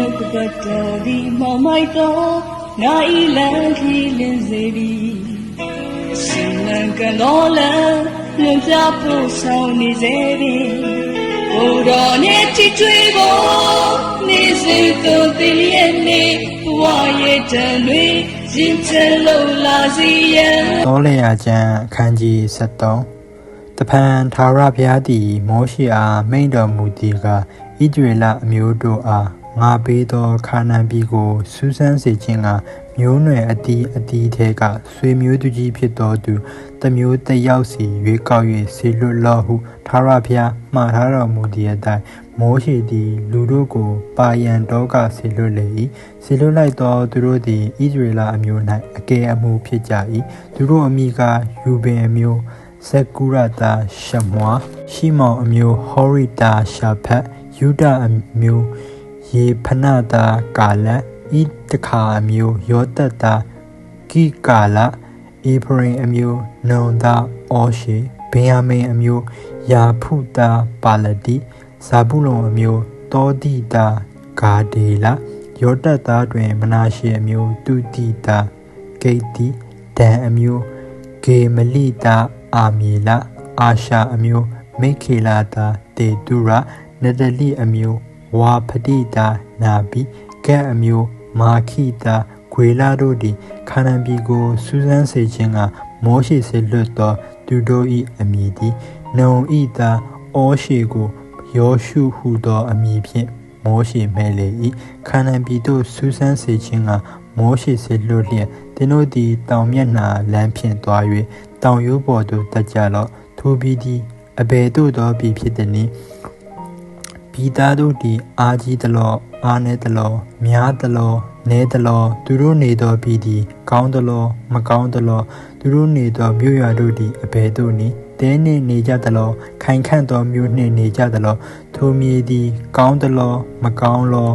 နှုတ်ကပတ်တော်ဒီမောင်မိုက်တော်ငါဤလမ်းခီးလင်းစေသည်ရှင်လန်ကလောလန်လွန်ပြဖို့ဆောင်နေစေပြီဘုရားနဲ့ချစ်တွေ့ဖို့နေစေတော်တည်ရဲ့နေဘဝရဲ့တန်တွေရင်ချလို့လာစီရန်တောလျာကျမ်းအခန်းကြီး73တဖန်သာရဘုရားသည်မောရှိအားမိန့်တော်မူသည်ကဣဒရေလအမျိုးတို့အား ငါပေးသောခါနန်ပြည်ကိုစူးစမ်းစေခြင်းကမျိုးနွယ်အတီးအတီးထဲကဆွေမျိုးသူကြီးဖြစ်သောသူတစ်မျိုးတစ်ယောက်စီရွေးကောက်၍ဆေလွတ်လော့ဟုသာရဘုရားမှားထားတော်မူသည့်အတိုင်းမောရှိသည် လူတို့ကိုပါယံတော့ကဆေလွတ်လေ၏ဆေလွတ်လိုက်သောသူတို့သည်ဣဒရေလအမျိုး၌အကယ်အမှုဖြစ်ကြ၏သူတို့အမိကယူဘင်အမျိုးဇက်ကူရတာရှမွာရှိမောင်အမျိုးဟောရိတာရှာဖတ်ယူဒအမျိုး ယေဖနတာကာလဣတခါအမျိုးယောတတကိကာလအေဖရင်အမျိုးနုံသာအောရှေဗင်ယာမိန်အမျိုးယာဖုတာပါလတိဇာဘူးလုံအမျိုးတောတိတာဂါဒေလာယောတသားတွင် မနာရှေအမျိုးတုတိတာဂိတ်တိဒန်အမျိုးဂေမလိတာအာမီလာအာရှာအမျိုးမိခေလာတာတေတုရနတလိအမျိုး ဝါဖတိတာနာဘီကဲအမျိုးမာခိတာဂွေလာတို့သည်ခါနန်ပြည်ကိုစူးစမ်းစေခြင်းကမောရှိစေလွတ်သောသူတို့၏အမည်သည်နုံဤတာအောရှေကိုယောရှုဟုသောအမည်ဖြင့်မောရှိမဲလေ၏ခါနန်ပြည်သို့စူးစမ်းစေခြင်းကမောရှိစေလွတ်လျက်သင်တို့သည်တောင်မျက်နှာလမ်းဖြင့်သွား၍တောင်ရိုးပေါ်သို့တက်ကြလော့ထိုပြည်သည်အဘယ်သို့သောပြည်ဖြစ်သည်နည်း ပြည်သားတို့သည်အာကြီးသလောအာနေသလောများသလောနဲသလောသူတို့နေသောပြည်သည်ကောင်းသလောမကောင်းသလောသူတို့နေသောမြို့ရွာတို့သည်အဘယ်သို့နည်းတဲနှင့်နေကြသလောခိုင်ခန့်သောမြို့နှင့်နေကြသလောထိုမြေသည်ကောင်းသလောမကောင်းလော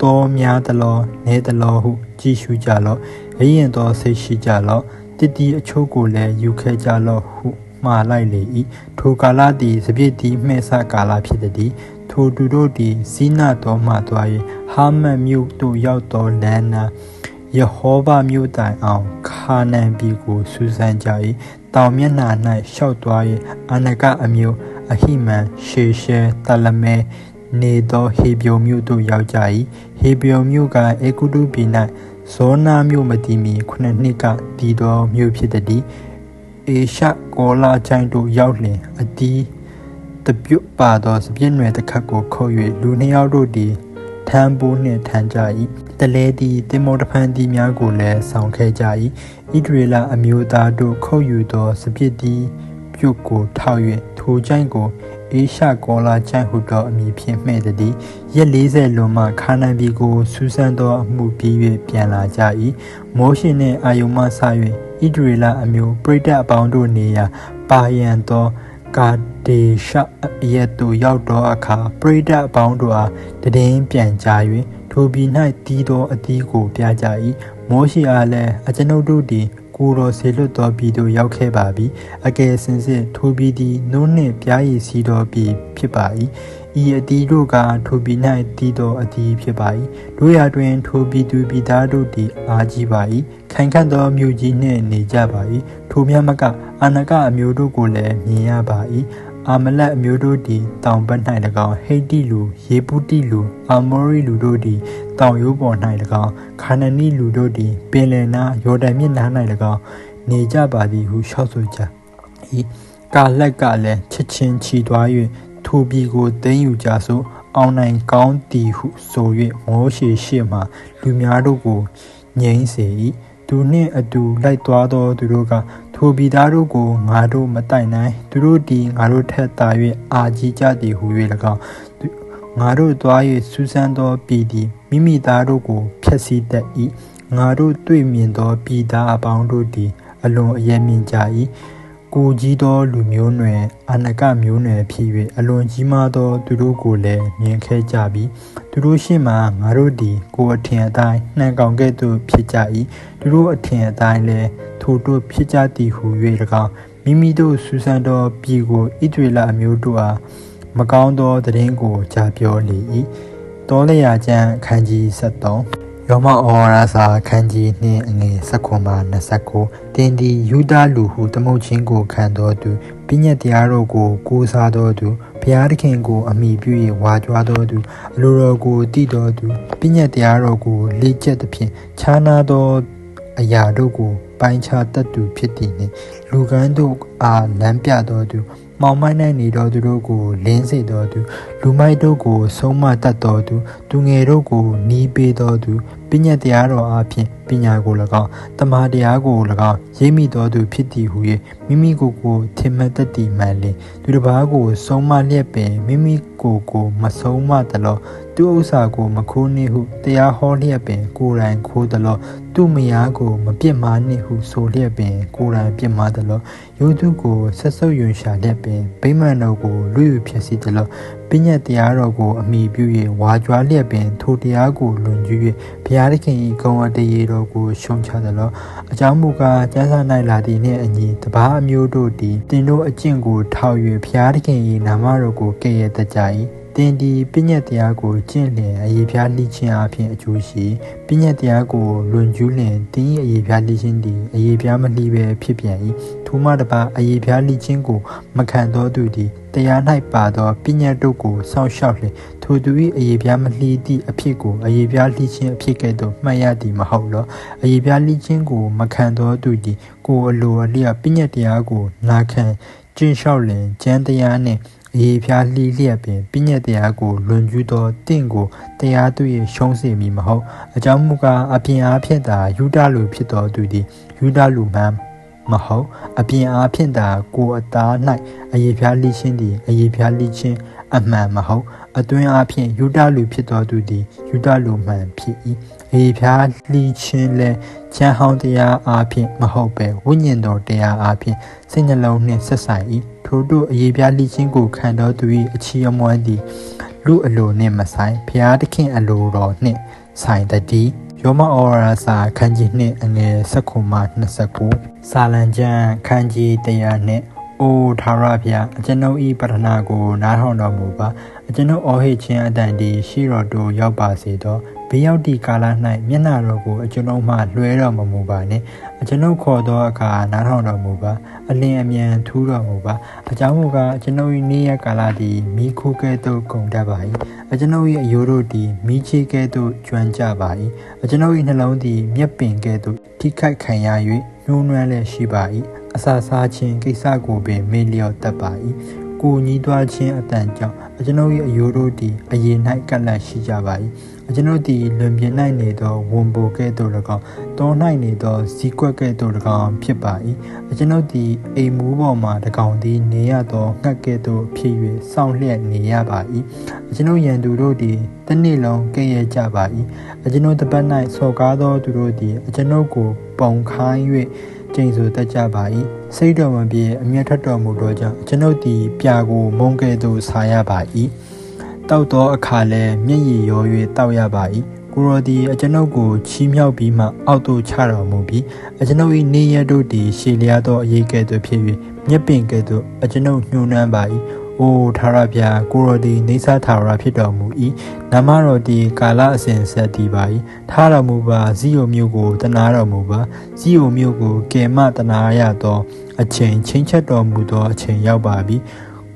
တောများသလောနဲသလောဟုကြည့်ရှုကြလော့ရရင်သောစိတ်ရှိကြလော့တတိအချို့ကိုလည်းယူခဲ့ကြလော့ဟုမှားလိုက်လေ၏ထိုကာလသည်စပြည့်သည်မှဲ့ဆကာလဖြစ်သည် ထိုသူတို့သည်ဇိနတော်မှသွား၍ဟာမတ်မြို့သို့ရောက်သောလမ်းနာယေဟောဗမြို့တိုင်အောင်ခါနန်ပြည်ကိုစူးစမ်းကြ၏တောင်မျက်နှာ၌ရှောက်သွား၍အနကအမျိုးအဟိမန်ရှေရှဲတလမဲနေသောဟေဗျုံမြို့သို့ရောက်ကြ၏ဟေဗျုံမြို့ကအေကုတုပြည်၌ဇောနာမြို့မတည်မီခုနှစ်နှစ်ကတည်သောမြို့ဖြစ်သည်အေရှကောလာချိုင်းတို့ရောက်လျင်အတီး တပြုတ်ပါသောစပြည့်နွယ်တစ်ခတ်ကိုခုတ်၍လူနှစ်ယောက်တို့သည်ထမ်းပိုးနှင့်ထမ်းကြ၏တလဲသည်တင်မောတဖန်သည်များကိုလည်းဆောင်ခဲ့ကြ၏ဣဒရေလအမျိုးသားတို့ခုတ်ယူသောစပြည့်သည်ပြုတ်ကိုထောက်၍ထိုချိုင်းကိုအေရှကောလာချိုင်းဟုသောအမည်ဖြင့်မှဲ့သည်ရက်40လွန်မှခါနန်ပြည်ကိုဆူဆန်းသောအမှုပြီး၍ပြန်လာကြ၏မောရှင်နှင့်အာယုံမှဆ၍ဣဒရေလအမျိုးပရိဒတ်အပေါင်းတို့နေရာပါယံသော ကာဒေရှအရက်သို့ရောက်သောအခါပရိဒတ်အပေါင်းတို့အားတည်င်းပြန်ကြ၍ထိုပြည်၌တီးသောအသီးကိုပြကြ၏မောရှိအားလည်းအကျွန်ုပ်တို့သည်ကိုတော်ဆေလွတ်သောပြည်သို့ရောက်ခဲ့ပါပြီအကယ်စင်စစ်ထိုပြည်သည်နိုးနှင့်ပြားရည်စီသောပြည်ဖြစ်ပါ၏ ဤအတီးတို့ကထိုပြည်၌တည်သောအတီးဖြစ်ပါ၏တို့ရာတွင်ထိုပြည်သူပြည်သားတို့သည်အားကြီးပါ၏ခိုင်ခန့်သောမြို့ကြီးနှင့်နေကြပါ၏ထိုမြတ်မကအနကအမျိုးတို့ကိုလည်းမြင်ရပါ၏အာမလက်အမျိုးတို့သည်တောင်ဘက်၌၎င်းဟိတိလူယေပုတိလူအာမောရိလူတို့သည်တောင်ရိုးပေါ်၌၎င်းခါနနီလူတို့သည်ပင်လယ်နာယော်ဒန်မြစ်နား၌၎င်းနေကြပါသည်ဟုရှောက်ဆိုကြ၏ကာလက်ကလည်းချက်ချင်းချီသွား၍ ထိုပြည်ကိုသိမ်းယူကြဆိုအောင်နိုင်ကောင်းသည်ဟုဆို၍မောရှေရှေ့မှလူများတို့ကိုငြိမ်းစေ၏သူနှင့်အတူလိုက်သွားသောသူတို့ကထိုပြည်သားတို့ကိုငါတို့မတိုင်နိုင်သူတို့သည်ငါတို့ထက်သာ၍အာကြီးကြသည်ဟု၍၎င်းငါတို့သွား၍စူးစမ်းသောပြည်သည်မိမိသားတို့ကိုဖျက်ဆီးတတ်၏ငါတို့တွေ့မြင်သောပြည်သားအပေါင်းတို့သည် အလွန်အယံမြင့်ကြ၏ ကိုကြီးသောလူမျိုးနွယ်အနကမျိုးနွယ်ဖြစ်၍အလွန်ကြီးမားသော သူတို့ကိုလည်းမြင်ခဲ့ကြပြီးသူတို့ရှေ့မှငါတို့သည် ကိုအထင်အတိုင်းနှံကောင်ကဲ့သို့ဖြစ်ကြ၏သူတို့အထင်အတိုင်းလည်းထိုတို့ဖြစ်ကြသည်ဟု၍၎င်းမိမိတို့ဆူဆန်သောပြည်ကိုဣဒရေလအမျိုးတို့အားမကောင်းသောသတင်းကိုကြားပြောလေ၏တောလျာကျမ်းအခန်းကြီး73 ယောမဩဝါဒစာအခန်းကြီးနှင့်အငယ်19မှ29တင်းဒီယူဒလူဟုသမုတ်ချင်းကိုခံတော်သူပညတ်တရားတော်ကိုကိုးစားတော်သူဘုရားသခင်ကိုအမိပြု၍ဝါကြွားတော်သူအလိုတော်ကိုတည်တော်သူပညတ်တရားတော်ကိုလေ့ကျက်သဖြင့်ခြားနာသောအရာတို့ကိုပိုင်းခြားတတ်သူဖြစ်သည်နှင့်လူကန်းတို့အားလမ်းပြတော်သူ မောင်မိုက်၌နေတော်သူတို့ကိုလင်းစေတော်သူလူမိုက်တို့ကိုဆုံးမတတ်တော်သူသူငယ်တို့ကိုနီးပေးတော်သူပညာတရားတော်အပြင်ပညာကို၎င်းတမန်တရားကို၎င်းရိပ်မိတော်သူဖြစ်သည်ဟု၍မိမိကိုယ်ကိုထင်မှတ်တတ်သည်မှန်လင်သူတစ်ပါးကိုဆုံးမလျက်ပင်မိမိကိုယ်ကိုမဆုံးမသလော သူဥစ္စာကိုမခိုးနှင့်ဟုတရားဟောလျက်ပင် ကိုယ်တိုင်ခိုးသလောသူ့မယားကိုမပြစ်မှားနှင့်ဟုဆိုလျက်ပင် ကိုယ်တိုင်ပြစ်မှားသလောယုသူကိုဆက်ဆုပ်ယွန်ရှာလျက်ပင်ဗိမာန်တော်ကိုလူယူဖြစ်စီသလောပညတ်တရားတော်ကိုအမိပြု၍ဝါကြွားလျက်ပင်ထိုတရားကိုလွန်ကျူး၍ဘုရားသခင်၏ဂုဏ်အတရေတော်ကိုရှုံချသလောအကြောင်းမူကားကျမ်းစာ၌လာသည်နှင့်အညီတပားအမျိုးတို့သည်တင်တို့အကျင့်ကိုထောက်၍ဘုရားသခင်၏နာမတော်ကိုကဲ့ရဲ့တတ်ကြ၏ တင်ဒီပညတ်တရားကိုကျင့်လျင်အရေးပြားလိခြင်းအပြင်အကျိုးရှိပညတ်တရားကိုလွန်ကျူးလျင်တင်း၏အရေးပြားလိခြင်းသည်အရေးပြားမလှီးပဲဖြစ်ပြန်၏ထိုမှတပါအရေးပြားလိခြင်းကိုမခံသောသူသည်တရား၌ပါသောပညတ်တို့ကိုစောင့်ရှောက်လျင်ထိုသူ၏အရေးပြားမလှီးသည့်အဖြစ်ကိုအရေးပြားလှီးခြင်းအဖြစ်ကဲ့သို့မှတ်ရသည်မဟုတ်လောအရေးပြားလှီးခြင်းကိုမခံသောသူသည်ကိုယ်အလိုအလျောက်ပညတ်တရားကိုနာခံကျင့်လျှောက်လင်ကျမ်းတရားနှင့် အေးဖျားလှီးလျက်ပင်ပြည့်ညက်တရားကိုလွန်ကျူးသောတင့်ကိုတရားသူ၏ရှုံးစေမည်မဟုတ်အကြောင်းမူကားအပြင်အားဖြင့်သာယူဒလူဖြစ်တော်သူသည်ယူဒလူမှန်မဟုတ်အပြင်အားဖြင့်သာကိုယ်အသား၌အယေဖျားလိခြင်းသည်အယေဖျားလိခြင်းအမှန်မဟုတ်အတွင်းအားဖြင့်ယူဒလူဖြစ်တော်သူသည်ယူဒလူမှန်ဖြစ်၏အယေဖျားလိခြင်းလည်းချမ်းဟောင်းတရားအားဖြင့်မဟုတ်ပဲဝိညာဉ်တော်တရားအားဖြင့်စိတ်နှလုံးနှင့်ဆက်ဆိုင်၏ ထို့တို့အရေးပြားလိချင်းကိုခံတော်သူ၏အချီးအမွမ်းသည်လူအလိုနှင့်မဆိုင်ဖျားသခင်အလိုတော်နှင့်ဆိုင်တည်းယောမဩရာစာခန်းကြီးနှင့်အငယ်16မှ29စာလံကျမ်းခန်းကြီး100နှင့်အိုထာဝရဘုရားအကျွန်ုပ်၏ပတနာကိုနားထောင်တော်မူပါအကျွန်ုပ်အော်ဟစ်ခြင်းအတန်ဒီရှိတော်တို့ရောက်ပါစေသော ဘေးရောက်သည့်ကာလ၌မျက်နာတော်ကိုအကျွန်ုပ်မှလွှဲတော်မမူပါနှင့်အကျွန်ုပ်ခေါ်သောအခါနားထောင်တော်မူပါအလင်းအမြန်ထူးတော်မူပါအကြောင်းမူကားအကျွန်ုပ်၏နေ့ရက်ကာလသည်မိခိုးကဲ့သို့ကုန်တတ်ပါ၏အကျွန်ုပ်၏အယိုးတို့သည်မိချေကဲ့သို့ကျွမ်းကြပါ၏အကျွန်ုပ်၏နှလုံးသည်မျက်ပင်ကဲ့သို့ထိခိုက်ခံရ၍ညှိုးနွမ်းလျက်ရှိပါ၏အစာစားခြင်းကိစ္စကိုပင်မေ့လျော့တတ်ပါ၏ကိုညီးသွားခြင်းအတန်ကြောင့်အကျွန်ုပ်၏အယိုးတို့သည်အရင်၌ကပ်လန့်ရှိကြပါ၏အ ကျွန်ုပ်သည်လွန်ပြင်း၌နေသောဝန်ပိုကဲ့သို့၎င်းတော၌နေသောဇီးကွက်ကဲ့သို့၎င်းဖြစ်ပါ၏အကျွန်ုပ်သည်အိမ်မူးပေါ်မှတကောင်သည်နေရသောငှက်ကဲ့သို့ဖြစ်၍စောင့်လျက်နေရပါ၏အကျွန်ုပ်ရန်သူတို့သည်တစ်နေ့လုံးကဲ့ရဲ့ကြပါ၏အကျွန်ုပ်တပတ်၌ဆော်ကားသောသူတို့သည်အကျွန်ုပ်ကိုပုံခိုင်း၍ကျိန်ဆိုတတ်ကြပါ၏စိတ်တော်မပြေအမျက်ထွက်တော်မူသောကြောင့်ကျွန်ုပ်သည်ပြာကိုမုန်းကဲ့သို့ဆာရပါ၏ တောက်သောအခါလဲမျက်ရည်ရော၍တောက်ရပါ၏ကိုရောဒီအကျွန်ုပ်ကိုချီးမြှောက်ပြီးမှအောက်သို့ချတော်မူပြီးအကျွန်ုပ်၏နေရတို့သည်ရှေလျားသောအရေးကဲ့သို့ဖြစ်၍မျက်ပင်ကဲ့သို့အကျွန်ုပ်ညှိုးနှမ်းပါ၏အိုထာရဗျာကိုရောဒီနေဆာထာဝရဖြစ်တော်မူ၏နာမတော်ဒီကာလအစဉ်ဆက်တည်ပါ၏ထားတော်မူပါဇီယိုမျိုးကိုတနာတော်မူပါဇီယိုမျိုးကိုကယ်မတနာရသောအချိန်ချင်းချက်တော်မူသောအချိန်ရောက်ပါပြီ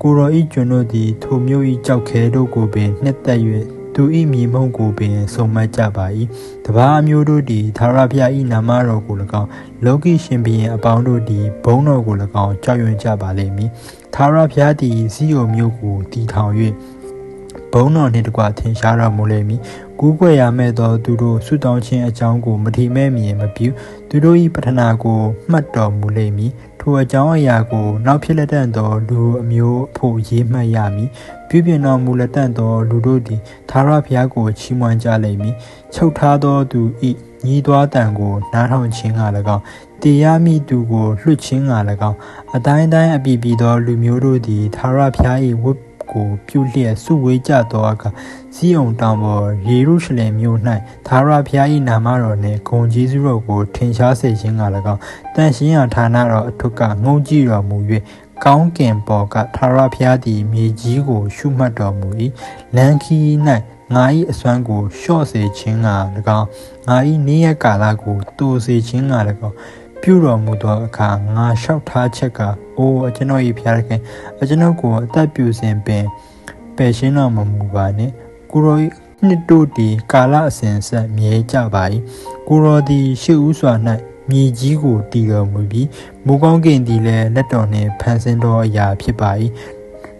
ကိုရောဤကျွန်တို့သည် ထိုမျိုးဤကြောက်ခဲတို့ကိုပင်နှစ်သက်၍သူဤမိမုံကိုပင်ဆုံးမကြပါ၏တပါးအမျိုးတို့သည်သာရဖျားဤနာမတော်ကို၎င်းလောကီရှင်ဘုရင်အပေါင်းတို့သည်ဘုန်းတော်ကို၎င်းကြောက်ရွံ့ကြပါလိမ့်မည်သာရဖျားသည်စီယိုမျိုးကိုတည်ထောင်၍ ဘုံတော်နှင့်တကွထင်ရှားတော်မူလိမ့်မည်ကူးကွယ်ရမဲ့သောသူတို့ဆုတောင်းခြင်းအကြောင်းကိုမထီမဲ့မြင်မပြုသူတို့၏ပထနာကိုမှတ်တော်မူလိမ့်မည်ထိုအကြောင်းအရာကိုနောက်ဖြစ်လက်တန်သောလူအမျိုးအဖို့ရေးမှတ်ရမည်ပြုပြင်တော်မူလက်တန်သောလူတို့သည်သာရဘုရားကိုချီးမွမ်းကြလိမ့်မည်ချုပ်ထားသောသူ၏ညီးသွားတံကိုနားထောင်ခြင်းက၎င်းတရားမိသူကိုလွှတ်ခြင်းက၎င်းအတိုင်းတိုင်းအပြည့်ပြည့်သောလူမျိုးတို့သည်သာရဘုရား၏ဝတ် ကိုပြုလျက်စုဝေးကြသောအခါဇီးအောင်တောင်ပေါ်ယေရုရှလင်မြို့၌သာရဘုရား၏နာမတော်နှင့်ဂုံကျေးဇူးတော်ကိုထင်ရှားစေခြင်းက၎င်းတန်ရှင်းရာဌာနတော်အထုကငုံကြည့်တော်မူ၍ကောင်းကင်ပေါ်ကသာရဘုရားသည်မြေကြီးကို ရှုမှတ်တော်မူ၏လန်ခီ၌ငါ၏အစွမ်းကိုလျှော့စေခြင်းက၎င်းငါ၏နေ့ရက်ကာလကိုတူစေခြင်းက၎င်းပြုတော်မူသောအခါငါလျှောက်ထားချက်က အိုအကျွန်တော်၏ဖျားခင်အကျွန်တော်ကိုအသက်ပြုစဉ်ပင်ပယ်ရှင်းတော်မမူပါနှင့်ကိုရော၏နှစ်တို့သည်ကာလအစဉ်ဆက်မြဲကြပါ၏ကိုရောသည်ရှေ့ဦးစွာ၌မြေကြီးကိုတည်တော်မူပြီးမူကောင်းကင်သည်လည်းလက်တော်နှင့်ဖန်ဆင်းသောအရာဖြစ်ပါ၏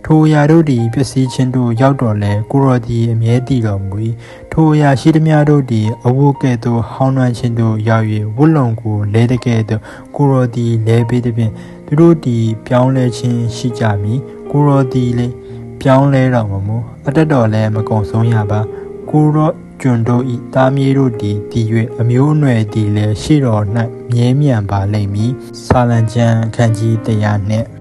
ထိုအရာတို့သည်ပျက်စီးခြင်းတို့ရောက်တော်လဲကိုရောသည်အမြဲတည်တော်မူ၏ထိုအရာရှိသမျှတို့သည်အဝတ်ကဲ့သို့ဟောင်းနှံခြင်းတို့ရောက်၍ဝတ်လုံကိုလဲတကဲ့သို့ကိုရောသည်လဲပေးသည်ဖြင့် သူတို့သည်ပြောင်းလဲခြင်းရှိကြမည်ကိုရောသည်လည်းပြောင်းလဲတော်မမူအတက်တော်လည်းမကုံဆုံးရပါကိုရောကျွန်တို့ဤသားမြေးတို့သည်တည်၍အမျိုးအနွယ်သည်လည်းရှေ့တော်၌မြဲမြံပါလိမ့်မည်ဆာလံကျမ်းအခန်းကြီး100နှင့်